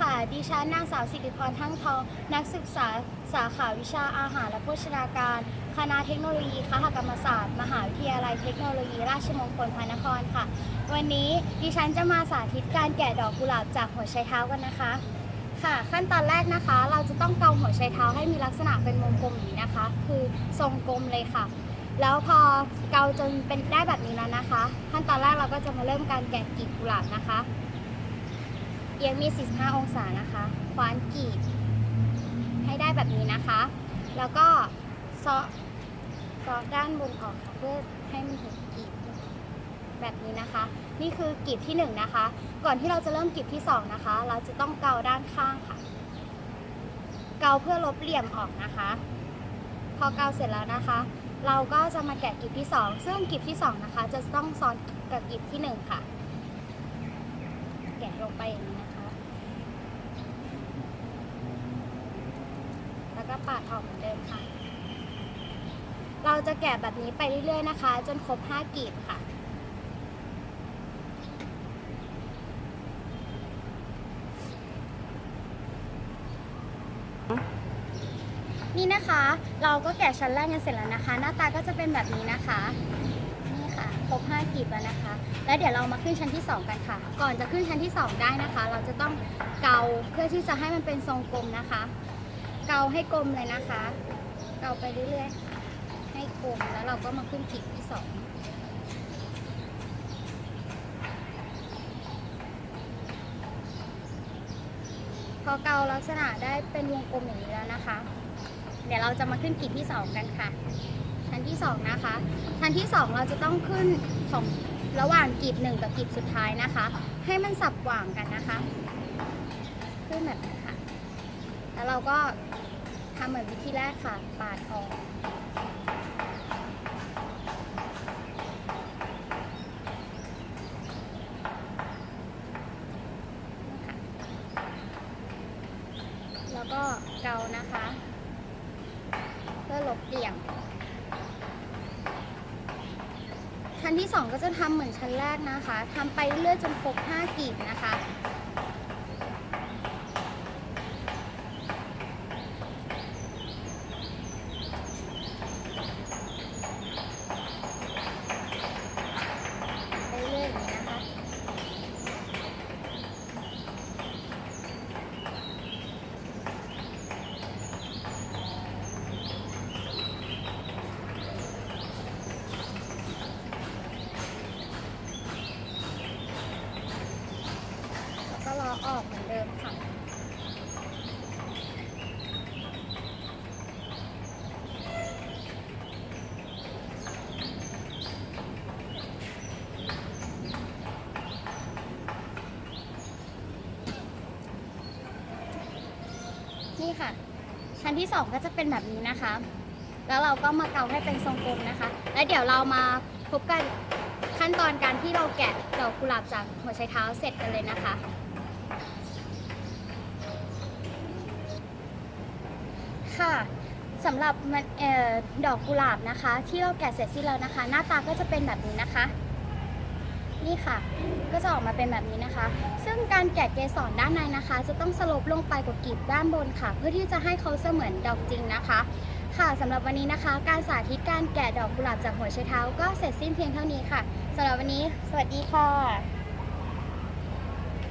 ค่ะ ดิฉันนางสาวสิริพรทั้งทอง นักศึกษาสาขาวิชาอาหารและโภชนาการ คณะเทคโนโลยีคหกรรมศาสตร์ มหาวิทยาลัยเทคโนโลยีราชมงคลพระนครค่ะ วันนี้ดิฉันจะมาสาธิตการแกะดอกกุหลาบจากหัวไชเท้ากันนะคะ ค่ะ ขั้นตอนแรกนะคะ เราจะต้องเกาหัวไชเท้าให้มีลักษณะเป็นวงกลมอย่นี้นะคะ คือทรงกลมเลยค่ะ แล้วพอเกาจนเป็นได้แบบนี้แล้วนะคะ ขั้นตอนแรกเราก็จะมาเริ่มการแกะกลีบกุหลาบนะคะ เอียงมี 45 องศานะคะคว้านกรีดให้ได้แบบนี้นะคะ แล้วก็เซาะเซาะด้านบนออกค่ะเพื่อให้มันเห็นกรีบแบบนี้นะคะ นี่คือกรีบที่หนึ่งนะคะ ก่อนที่เราจะเริ่มกรีบที่สองนะคะ เราจะต้องเกาด้านข้างค่ะ เกาเพื่อลบเหลี่ยมออกนะคะ พอเกาเสร็จแล้วนะคะ เราก็จะมาแกะกลีบที่สองซึ่งกลีบที่สองนะคะ จะต้องซ้อนกับกลีบที่หนึ่งค่ะ แกะลงไปอย่างนี้นะคะ แล้ว ก็ปาดออกเหมือนเดิมค่ะ เราจะแกะแบบนี้ไปเรื่อยๆนะคะ จนครบ5กลีบค่ะนี่นะคะ เราก็แกะชั้นแรกกันเสร็จแล้วนะคะ หน้าตาก็จะเป็นแบบนี้นะคะ นี่ค่ะ ครบ5กลีบแล้วนะคะ แล้วเดี๋ยวเรามาขึ้นชั้นที่ 2 กันค่ะ ก่อนจะขึ้นชั้นที่ 2 ได้นะคะ เราจะต้องเกาเพื่อที่จะให้มันเป็นทรงกลมนะคะ เกาให้กลมเลยนะคะ เกาไปเรื่อยๆ ให้กลมแล้วเราก็มาขึ้นกลีบที่2พอเกาลักษณะได้เป็นวงกลมอย่างนี้แล้วนะคะ เดี๋ยวเราจะมาขึ้นกลีบที่2กันค่ะ ชั้นที่2นะคะ ชั้นที่2เราจะต้องขึ้นของระหว่างกลีบหนึ่งกับกลีบสุดท้ายนะคะ ให้มันสับหว่างกันนะคะ ขึ้นแบบ แล้วเราก็ทำเหมือนวิธีแรกค่ะ ปาดออก แล้วก็เกานะคะ เพื่อลบเหลี่ยม ชั้นที่ 2 ก็จะทำเหมือนชั้นแรกนะคะทำไปเรื่อยจนครบ5กลีบนะคะ ไปเรื่อยอย่างนี้นะคะ แล้วก็ล้ อกเหมือนเดิมค่ะนี่ค่ะ ชั้นที่ 2 ก็จะเป็นแบบนี้นะคะ แล้วเราก็มาเกาให้เป็นทรงกลมนะคะ แล้วเดี๋ยวเรามาพบกันขั้นตอนการที่เราแกะดอกกุหลาบจากหัวไชเท้าเสร็จกันเลยนะคะ ค่ะสำหรับมันเออดอกกุหลาบนะคะ ที่เราแกะเสร็จสิ้นแล้วนะคะ หน้าตาก็จะเป็นแบบนี้นะคะ นี่ค่ะ ก็จะออกมาเป็นแบบนี้นะคะ ซึ่งการแกะเกสรด้านในนะคะ จะต้องสลบลงไปกว่ากลีบด้านบนค่ะ เพื่อที่จะให้เขาเสมือนดอกจริงนะคะ ค่ะสำหรับวันนี้นะคะ การสาธิตการแกะดอกกุหลาบจากหัวไชเท้าก็เสร็จสิ้นเพียงเท่านี้ค่ะสำหรับวันนี้ สวัสดีค่ะ